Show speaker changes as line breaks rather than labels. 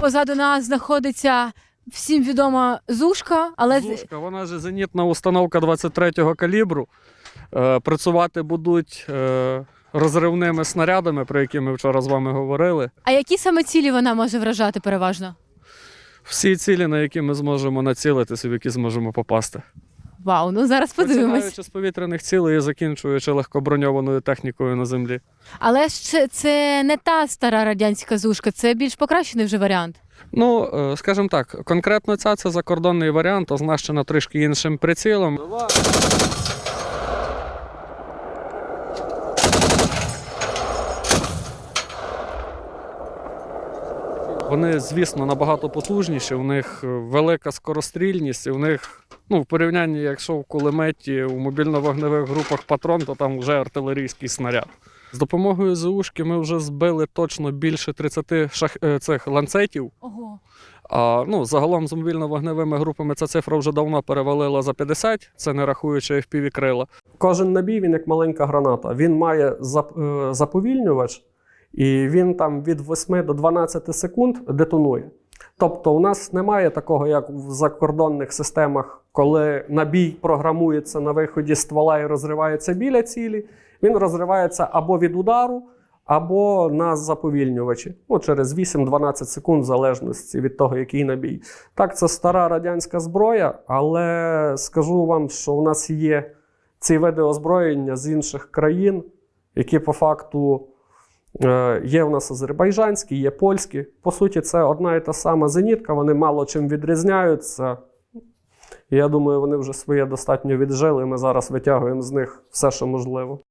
Позаду нас знаходиться всім відома зушка, але
Зушка, вона ж зенітна установка 23-го калібру. Е, працювати будуть е, розривними снарядами, про які ми вчора з вами говорили.
а які саме цілі вона може вражати переважно?
Всі цілі, на які ми зможемо націлитися, в які зможемо попасти.
Вау, ну зараз подивимось.
Починаючи з повітряних цілей і закінчуючи легкоброньованою технікою на землі.
Але ж це, це не та стара радянська зушка, це більш покращений вже варіант.
Ну, е, скажімо так, конкретно ця це закордонний варіант, оснащена трішки іншим прицілом. Вони, звісно, набагато потужніші, у них е, велика скорострільність, і у них, ну, в порівнянні, якщо в кулеметі у мобільно-вогневих групах патрон, то там вже артилерійський снаряд. З допомогою ЗУшки ми вже збили точно більше 30 шах... е, цих ланцетів.
Ого.
А ну, загалом з мобільно-вогневими групами ця цифра вже давно перевалила за 50, це не рахуючи fpv крила. Кожен набій він як маленька граната. Він має зап- е, заповільнювач, і він там від 8 до 12 секунд детонує. Тобто, у нас немає такого, як в закордонних системах, коли набій програмується на виході ствола і розривається біля цілі. Він розривається або від удару, або на заповільнювачі. Ну, через 8-12 секунд, в залежності від того, який набій. Так, це стара радянська зброя, але скажу вам, що у нас є ці види озброєння з інших країн, які по факту є в нас азербайджанські, є польські. По суті, це одна і та сама зенітка, вони мало чим відрізняються. Я думаю, вони вже своє достатньо віджили. Ми зараз витягуємо з них все, що можливо.